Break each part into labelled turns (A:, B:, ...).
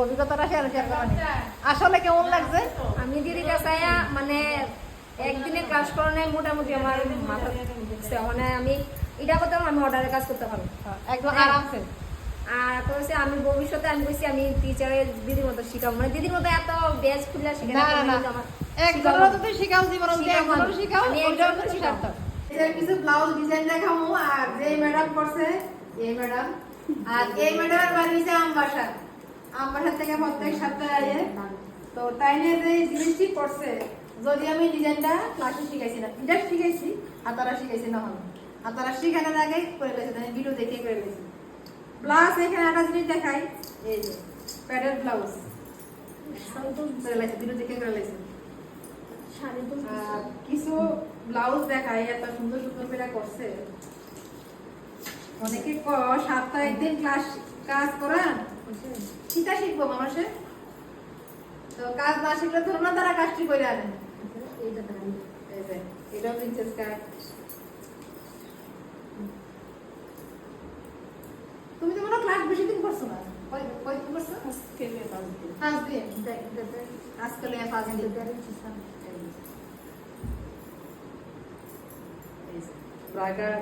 A: অভিজ্ঞতাটা share share করেন আসলে কেমন লাগছে?
B: আমি দিদির কাছে মানে একদিনে ক্লাস করানো মোটামুটি আমার মাথা ঢুকছে মানে আমি এটা করতে আমি অর্ডারের কাজ করতে পারব।
A: একদম
B: হ্যাঁ।
A: আরামসে।
B: আর তো হচ্ছে আমি ভবিষ্যতে আমি বলছি আমি টিচারের দিদির মতো শিখাবো। মানে দিদির মতো এত ব্যাচ খুলে আমার
A: একজনের যদি শিখাও জীবন একজনের শিখাও
B: শিখাবো।
C: এর কিছু ব্লাউজ ডিজাইন দেখামু আর যে ম্যাডাম করছে এই ম্যাডাম আর এই ম্যাডামের বাড়ি হচ্ছে আমবাসা আমবাসা থেকে প্রত্যেক সপ্তাহে তো তাই নিয়ে যে জিনিসটি করছে যদি আমি ডিজাইনটা ক্লাসে শিখাইছি না। এটা শিখাইছি আর তারা শিখাইছি না হলো আর তারা শিখানোর আগে করে লেগেছে আমি ভিডিও দেখে করে লেগেছি প্লাস এখানে একটা জিনিস দেখাই এই যে প্যাডের ব্লাউজ করে লেগেছে ভিডিও দেখে করে কিছু ব্লাউজ দেখায় এত সুন্দর সুন্দর করে করছে। অনেকে ক সপ্তাহে একদিন ক্লাস কাজ করান? কিতা শিখব মানুষে তো কাজ না শিখলে ধরো না তারা কাজটি করে আনেন এটাও প্রিন্সেস কাট তুমি তো মনে ক্লাস বেশি দিন করছ না? কয় দিন করছ? পাঁচ দিন। আজকাল পাঁচ দিন। ব্রাগার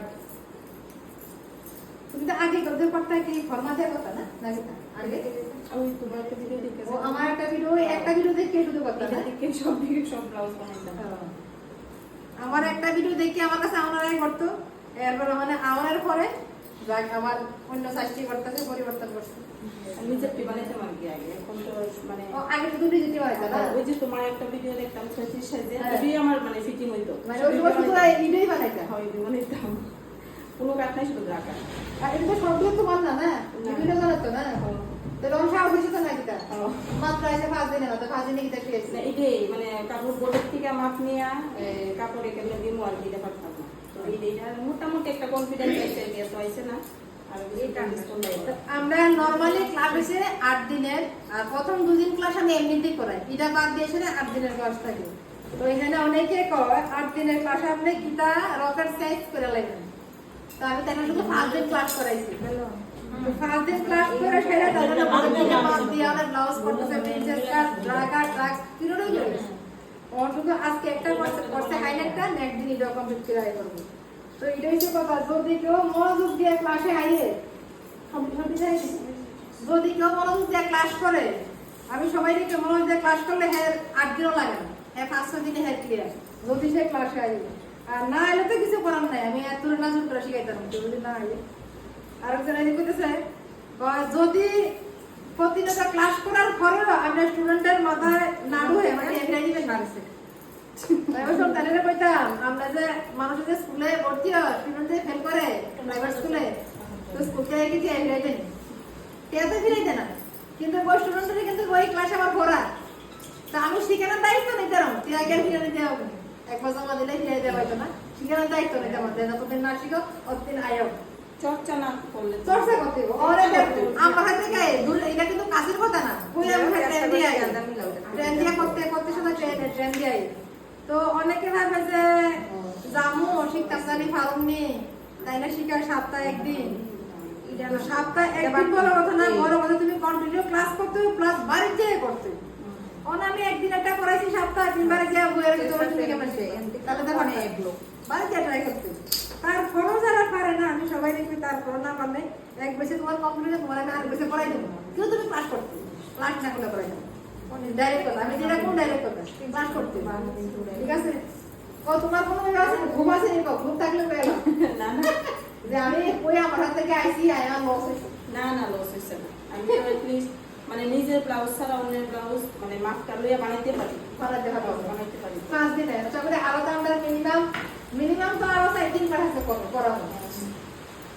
C: তুমি তো আগে করতে পারতা কি ফরমা কথা না? নাকি আগে?
D: ওই তোমার একটা ভিডিও দেখে
C: ও আমার একটা ভিডিও একটা ভিডিও দেখে শুধু করতে না
D: দেখে সব দিকে সব ব্লাউজ বানাইতাম
C: আমার একটা ভিডিও দেখে আমার কাছে আমারাই করতো এরপর মানে আমাদের পরে যাক আমার অন্য সাইজটি করতেছে পরিবর্তন করছে।
D: আমি নিজেরটি বানাইতাম আর কি আগে এখন তো মানে
C: আগে তো দুটি দিতে পারতো না?
D: ওই যে তোমার একটা ভিডিও দেখতাম ছত্রিশ সাইজে
C: হ্যাঁ।
D: ওই আমার মানে ফিটিং হইতো।
C: মানে ওই শুধু ইডেই বানাইতা
D: হয় বানাইতাম। কোনো কাঠ নাই শুধু
C: আর তো না না? বিভিন্ন না? হয়েছে তো নাকি তা মাত্র আছে পাঁচ দিনে না তো পাঁচ দিনে কিতা খেয়েছে
D: না এটাই মানে কাপড় বোর্ডের থেকে মাপ নিয়ে কাপড় একেবারে দিয়ে মোয়াল দিতে পারতাম তো এইটা মোটামুটি একটা কনফিডেন্স আছে দিয়ে তো না। আর এটা
C: তো আমরা নরমালি ক্লাস হয়েছে আট দিনের আর প্রথম দুদিন ক্লাস আমি এমনিতেই করাই। এটা বাদ দিয়ে এসে আট দিনের ক্লাস থাকে। তো এখানে অনেকে কয় আট দিনের ক্লাসে আপনি কিতা রকেট সাইজ করে লাগবেন তো আমি দিন ক্লাস করাইছি। দিন ক্লাস করে দিয়ে ব্লাউজ করতেছে প্রিন্সেস কাট ড্রাগা তিনোটাই করে আজকে একটা করছে করছে হাইলাইটটা নেক্সট দিন এটা কমপ্লিট করে করব। তো এটা হচ্ছে কথা। যদি কেউ মনোযোগ দিয়ে ক্লাসে আইয়ে যদি কেউ মনোযোগ দিয়ে ক্লাস করে আমি সবাই মনোযোগ দিয়ে ক্লাস করলে হ্যাঁ আট দিনও লাগে না। হ্যাঁ পাঁচ ছয় দিনে হ্যাঁ ক্লিয়ার যদি সে ক্লাসে আইবে আর না এলে তো কিছু করার নাই। আমি এত নাজুক করে শিখাইতাম যদি না আইবে আরেকজন এদিকে কইতেছে কয়, যদি প্রতিনিয়ত ক্লাস করার পরেও আমরা স্টুডেন্টের মাথায় না ঢুকে মানে এমনি দিবেন না এবার তাহলে কইতাম আমরা যে মানুষের যে স্কুলে ভর্তি হয় স্টুডেন্ট যে ফেল করে প্রাইভেট স্কুলে তো স্কুল থেকে কিছু এমনি দেন? তো ফিরাইতে না? কিন্তু ওই স্টুডেন্টের কিন্তু ওই ক্লাসে আমার পড়া তা আমি শিখানোর দায়িত্ব নিতে পারব টিয়াকে ফিরে নিতে হবে। না। এক বছর জমা দিলে ফিরে দেওয়া হয়তো না। শিখানোর দায়িত্ব নিতে পারব যতদিন না শিখো ততদিন আয়ো।
D: চর্চা না করলে
C: চর্চা করতে ওরে আমার হাতে গায়ে দূর এটা কিন্তু কাজের কথা না। কই আমার ট্রেন দিয়ে আয়। ট্রেন দিয়ে করতে করতে শুধু ট্রেন ট্রেন দিয়ে আয় তো অনেকে ভাবে যে জামু জানি পারুমনি তাই না শিখার সপ্তাহে একদিন? সপ্তাহে একদিন বড় কথা না বড় কথা তুমি কন্টিনিউ ক্লাস করতে প্লাস বাড়িতে করতে হবে অন আমি একদিন একটা করাইছি সপ্তাহে তিনবারে যা বইয়ের ভিতরে তুমি কেমন তাহলে তো অনেক লোক বাড়িতে ট্রাই করতে। তারপরেও যারা পারে না আমি সবাই দেখবি তারপরও না পারলে এক বছর তোমার কমপ্লিট তোমার আমি আরেক বছর পড়াই দেবো। কেউ তুমি ক্লাস করতে। ক্লাস না করলে পড়াই দেবো। ডাইরেক্ট কথা আমি যেটা কোন ডাইরেক্ট কথা ক্লাস করতে। ঠিক আছে? ও তোমার কোনো ইয়ে আছে? ঘুম আছে নি ঘুম থাকলে পেয়ে
D: না না।
C: যে আমি ওই আমার হাত থেকে আইসি আই আমার লস
D: না না লস হয়েছে না। আমি তো এটলিস্ট মানে নিজের ব্লাউজ ছাড়া অন্যের ব্লাউজ মানে মাপটা লইয়া বানাইতে পারি।
C: বানাইতে পারব।
D: বানাইতে পারি।
C: পাঁচ দিনে তারপরে আলাদা আমরা মিনিমাম মিনিমাম তো আরও চার দিন ক্লাস করব করাবো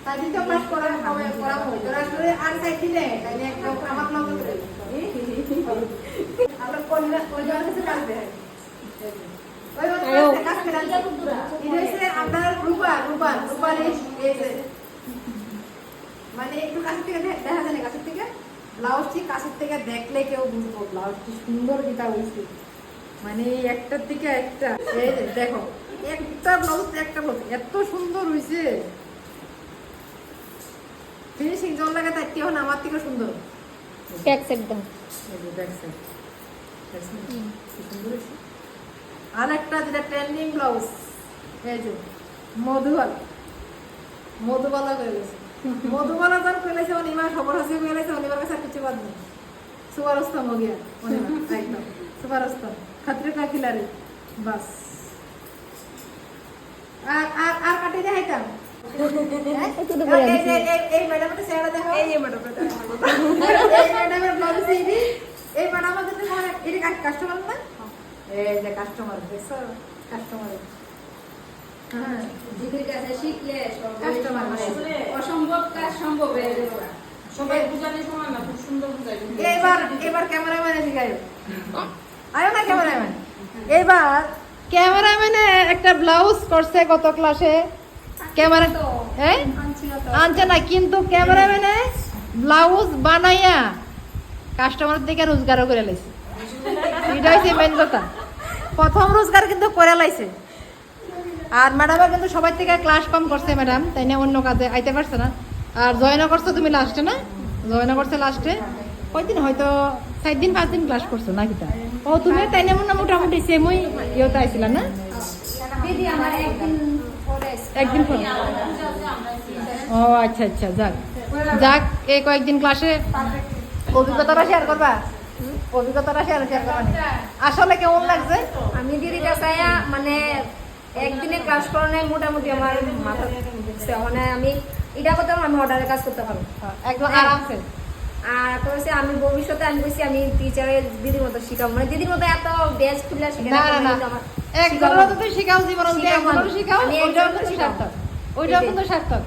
C: তাই দিন তো ক্লাস করা হবে। করাবো তোরা আসলে আর চার দিনে তাইলে একটা আমার নাম করে আমরা কন্যা কন্যা কাছে কাজ দেয় করে মানে একটু কাছের থেকে দেখা যায় না কাছের থেকে? ব্লাউজটি কাছের থেকে দেখলে কেউ বুঝব ব্লাউজটি সুন্দর যেটা হয়েছে মানে একটার থেকে একটা এই দেখো একটা ব্লাউজ একটা ব্লাউজ এত সুন্দর হয়েছে ফিনিশিং জল লাগাতে কি হন আমার থেকে সুন্দর। আর একটা যেটা ট্রেন্ডিং ব্লাউজ এই যে মধুবালা। মধুবালা হয়ে গেছে। মধুবালা যার পেলেছে অনিমা খবর আছে পেলেছে অনিমার কাছে আর কিছু বাদ নেই সুপার অস্তম हो गया অনিমা একদম সুপার অস্তম खतरे का खिलाड़ी बस আর আর আর কাটি দেখাইতাম হ্যাঁ? এই যে এই- এই ম্যাডামটা চেহারা দেখো এই যে ম্যাডামটা এই ম্যাডামের ব্লাউজ এই যে এই ম্যাডাম কিন্তু মানে এটা কাস্টমার না এই যে কাস্টমার দেখছো কাস্টমার হ্যাঁ
B: দিদির কাছে শিখলে সবাই
C: কাস্টমার মানে
D: অসম্ভব কাজ সম্ভব হয়ে গেল সবাই বুঝালে সমান না খুব সুন্দর বুঝাই
C: এবার এবার ক্যামেরাম্যানে শিখাইও আয়ো না ক্যামেরাম্যান। এবার ক্যামেরাম্যানে একটা ব্লাউজ করছে গত ক্লাসে। ক্যামেরা হ্যাঁ আনছে না কিন্তু ক্যামেরাম্যানে ব্লাউজ বানাইয়া কাস্টমার থেকে রোজগারও করে লাইছে। এটা হচ্ছে মেন কথা। প্রথম রোজগার কিন্তু করে লাইছে। আর ম্যাডামও কিন্তু সবাই থেকে ক্লাস কম করছে ম্যাডাম তাই না অন্য কাজে আইতে পারছে না। আর করছ তুমি লাস্টে না? জয়েনও করছে লাস্টে কয়দিন হয়তো চার দিন পাঁচ দিন ক্লাস করছ না কিতা ও, তুমি তাই না মনে মোটামুটি সেমই ইয়েতে আইছিলা না?
B: একদিন পরে।
C: ও আচ্ছা আচ্ছা যাক। যাক, এই কয়েকদিন ক্লাসে অভিজ্ঞতাটা শেয়ার করবা? অভিজ্ঞতাটা শেয়ার শেয়ার করবা? আসলে কেমন লাগছে?
B: আমি দিদির কাছে মানে একদিনে ক্লাস করানো মোটামুটি আমার মাথা মানে আমি এটা করতে আমি অর্ডারের কাজ করতে পারব।
C: একদম আরামসে।
B: আর একটা হচ্ছে আমি ভবিষ্যতে আমি বলছি আমি টিচারের দিদির মতো শিখাবো। মানে দিদির মতো এত বেজ খুলে শিখে
C: না না না একজনের তো শিখাও জীবন
B: শিখাবো
C: একজনের শিখাও ওইটাও কিন্তু সার্থক ওইটাও কিন্তু সার্থক।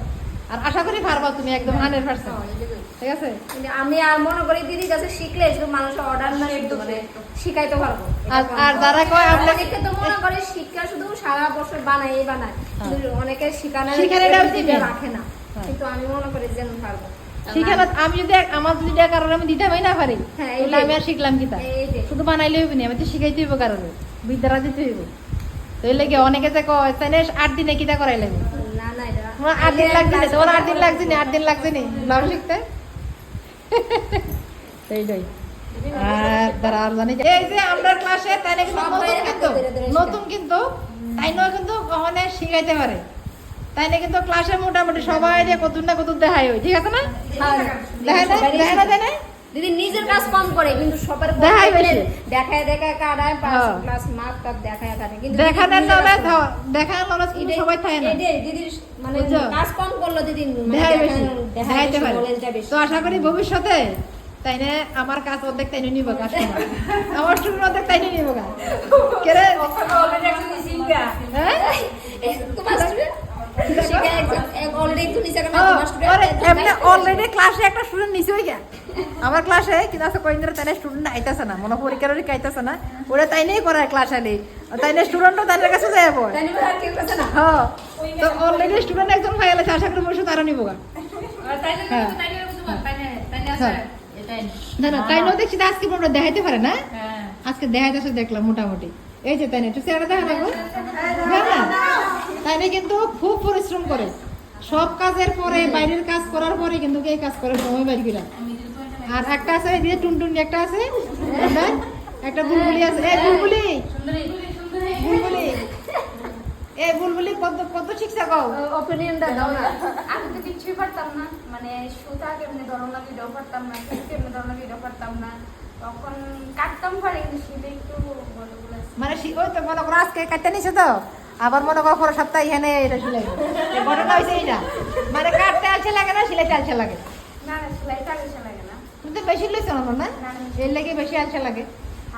C: আর আশা করি পারবা তুমি একদম হান্ড্রেড পার্সেন্ট ঠিক আছে?
B: আমি আর মনে করি দিদির কাছে শিখলে শুধু মানুষের অর্ডার না মানে শিখাইতে পারব।
C: আর- যারা কয়
B: তো মনে করে শিক্ষা শুধু সারা বছর বানায়। এই বানায় অনেকে শিখানো
C: শিখানোটাও
B: রাখে না।
C: হ্যাঁ।
B: কিন্তু আমি মনে করি যে আমি পারব।
C: শিখানো আমি যদি আমার যদি এটা কারণে আমি দিতামই না পারি তাহলে আমি আর শিখলাম কি তা? শুধু বানাইলে হইব না আমি তো শিখাইতে হইব কারণে বিদ্যারা দিতে হইব। তো এই লেগে অনেকে যে কয় তাই আট দিনে কিটা করাই লাগবে?
B: না না এটা
C: তোমার আট দিন লাগছে না তোমার আট দিন লাগছে না আট দিন লাগছে নি ব্লাউজ শিখতে। এইটাই আর তারা আর জানি এই যে আমরা ক্লাসে তাই না কিন্তু
B: সব
C: নতুন কিন্তু নতুন কিন্তু তাই নয় কিন্তু কখনো শিখাইতে পারে। তাই না কিন্তু ক্লাসে মোটামুটি সবাই যে কত না কত দেখাই হয়? ঠিক আছে না? দেখায় না দেখায় না দেয় না
B: দিদি নিজের কাজ কম করে কিন্তু সবার
C: দেখায় বেশি।
B: দেখায় দেখায় কাটায়
C: হ্যাঁ।
B: টাপ দেখায় কাটায় কিন্তু
C: দেখানোর
B: দিদি নিজের
C: নলেজ
B: কাজ কম।
C: দেখানোর নলেজ কিন্তু সবাই থাকে না।
B: দিদির মানে কাজ কম করল দিদি মানে
C: দেখাইতে পারে। তো আশা করি ভবিষ্যতে তাই না আমার কাজ অর্ধেক তাই নিব কাস্টমার আমার স্টুডেন্ট অর্ধেক তাই নিব গা কেরে হ্যাঁ?
B: তোমার নিচে
C: অলরেডি ক্লাসে একটা স্টুডেন্ট গিয়া আমার ক্লাসে কিন্তু আছে কয়েকদিন তাই স্টুডেন্ট আইতাছে না মনে পরীক্ষার ওরই আইতাছে না ওরা তাই নিয়ে করে ক্লাস আলি তাই না স্টুডেন্টও তাদের কাছে পড়ে
B: তাই না।
C: হ্যাঁ তো অলরেডি স্টুডেন্ট একজন হয়ে গেছে আশা করি বসে তারা নিব হ্যাঁ। হ্যাঁ। না না তাই না দেখছি তো আজকে মোটা দেখাইতে পারে না আজকে দেখাইতেছে দেখলাম মোটামুটি এই যে তাই না একটু চেহারা দেখা লাগবে তাই না কিন্তু খুব পরিশ্রম করে। সব কাজের পরে বাইরের কাজ করার পরে কিন্তু এই কাজ করে সময় বাইর করে আর একটা আছে এই যে টুনটুনি একটা আছে? একটা একটা বুলবুলি আছে। এই বুলবুলি! বুলবুলি! এই বুলবুলি কত কত শিখছে কও
B: Opinion-টা দাও না।
E: আমি তো কিছুই পারতাম না। মানে সুতা কেমনে ধরন লাগে এটাও পারতাম না কেমনে ধরন লাগে এটাও পারতাম না। তখন কাটতাম পারি কিন্তু সেটা একটু
C: মানে ওই তো মনে করো আজকে কাটতে নিছে তো? আবার মনে করো পরের সপ্তাহে এখানে এটা সিলাই ঘটনা হয়েছে এইটা মানে কাটতে আছে লাগে না সিলাইতে আছে লাগে
E: না না সেলাইটা লাগে না।
C: তুমি তো বেশি লইছো না না এর লেগে বেশি আলসা লাগে।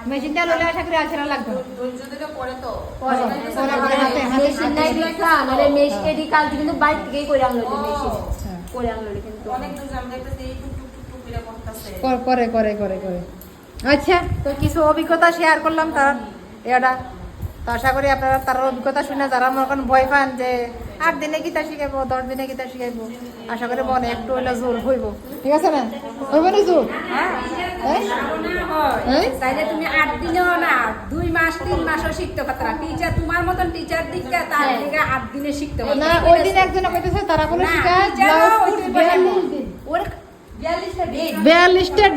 C: মেশিনটা লইলে আশা করি আলসা না।
D: ধরে পরে তো।
C: পরে হাতে
B: মেশিন নাই দেখা, নাহলে মেশিন এডি কাজ কিন্তু বাইরে থেকেই করে আনলো মেশিন।
C: হ্যাঁ।
B: করে আনলো কিন্তু।
D: অনেক দূর দেখতেছি করে
C: করে করে করে আচ্ছা তো কিছু অভিজ্ঞতা শেয়ার করলাম তার। এটা তো আশা করি আপনারা তার অভিজ্ঞতা শুনে যারা মনে করেন ভয় পান যে আট দিনে গীতা শিখাইবো দশ দিনে গীতা শিখাইবো আশা করি মনে একটু হইলে জোর হইব। ঠিক আছে না? হইব না জোর? হ্যাঁ? হ্যাঁ?
D: তাইলে তুমি আট দিনেও না দুই মাস তিন মাসও শিখতে পারতা টিচার তোমার মতন টিচার দিকে তার দিকে আট দিনে শিখতে পারতা
C: না। ওই দিন একজনে কইতেছে তারা কোনো শিখায় ব্লাউজ
D: দিন ওর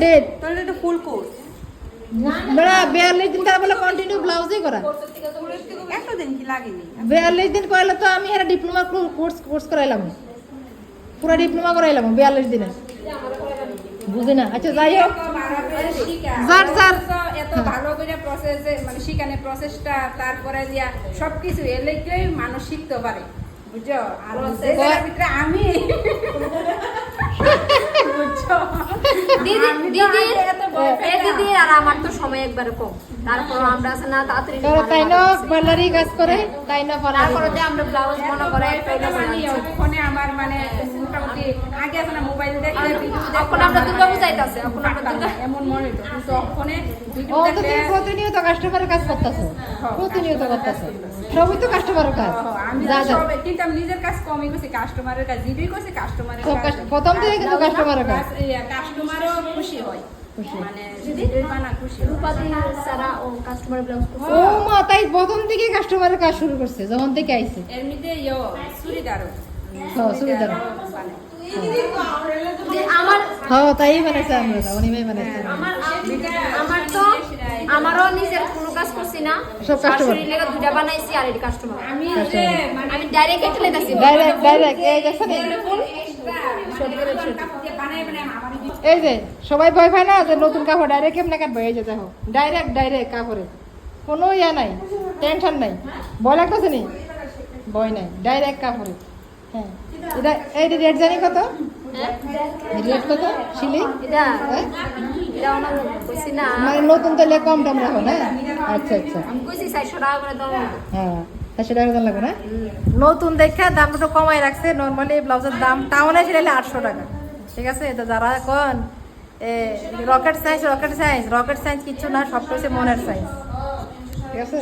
C: ডেট
D: তাহলে এটা ফুল কোর্স
C: বেড়া বিয়াল্লিশ দিন তারা বলে কন্টিনিউ ব্লাউজই করা।
D: এতদিন কি লাগেনি?
C: বিয়াল্লিশ দিন করাইলে তো আমি এরা ডিপ্লোমা কোর্স কোর্স করাইলাম। পুরো ডিপ্লোমা করাইলাম বিয়াল্লিশ দিনে। বুঝি না? আচ্ছা যাই হোক। যার যার
D: এত ভালো করে প্রসেস মানে শিখানে প্রসেসটা তারপরে দিয়া সবকিছু এলেই মানুষ শিখতে পারে। বুঝছ? আর ভিতরে আমি।
B: দিদি
D: আমি তো
B: দিদি
D: আগে এত ভয়
B: এ
D: পেতাম।
B: দিদি আর আমার তো সময় একবারে কম। তারপর আমরা আছে না তাড়াতাড়ি
C: তাই না পার্লারই কাজ করে তাই না পার্লার
B: যে আমরা ব্লাউজ মনে করে
D: ভয়
B: একটা
D: পেতাম
B: করে
D: আমি,
B: আনছি।
D: ওখানে আমার মানে মোটামুটি আগে আছে না মোবাইল দেখলে
B: এখন আমরা দুর্গা পূজাইতেছি এখন আমরা
D: পারতাম না,
B: দুর্গা
D: এমন মনে হতো কিন্তু ওখানে
C: ও তো তুমি প্রতিনিয়ত কাস্টমারের কাজ করতেছো? প্রতিনিয়ত করতেছো? সবই তো কাস্টমারের কাজ। যা যা।
D: কিন্তু আমি নিজের কাজ কমই করছি কাস্টমারের কাজ যেটাই করছি কাস্টমারের কাজ
C: প্রথম থেকে কিন্তু কাস্টমারের কাজ।
D: কাস্টমারও খুশি হয়। মানে যেটাই বানা খুশি হয়।
B: রূপাদি সারা ও কাস্টমার ব্লাউজ
C: ও মা তাই প্রথম থেকে কাস্টমারের কাজ শুরু করছে যখন থেকে আইছে।
D: মধ্যে ইয়ো চুড়িদারও
C: হ্যাঁ, চুড়িদারও।
B: আমার
C: হ্যাঁ তাই বানাইছে আমরা বানাইছে।
B: আমার আমার তো আমারও নিজের কোনো কাজ করছি না।
C: সব।
B: শাশুড়ির লেগে দুটা বানাইছি আর এটি কাস্টমার
D: আমি যে মানে
B: আমি ডাইরেক্ট এটা লেগাছি
C: ডাইরেক্ট ডাইরেক্ট এই দেখছেন এই যে সবাই ভয় পায় না যে নতুন কাপড় ডাইরেক্ট কেমনে কাটবে? এই যে দেখো ডাইরেক্ট ডাইরেক্ট কাপড়ে। কোনো ইয়া নাই টেনশন নাই। ভয় লাগতেছে নি? ভয় নাই ডাইরেক্ট কাপড়ে। হ্যাঁ। এটা এই রেট জানি কত? রেট কত? শিলি
B: এটা
C: হ্যাঁ? মানে নতুন তাহলে কম দাম রাখো না? আচ্ছা আচ্ছা।
B: দাম
C: হ্যাঁ চারশো টাকা দাম লাগবে না? নতুন দেখে দামটা একটু কমাই রাখছে। নর্মালি ব্লাউজের দাম টাউনে ছিল আটশো টাকা। ঠিক আছে? এটা যারা কোন rocket science rocket science rocket science কিচ্ছু না সব কিছু মনের সাইন্স ঠিক আছে?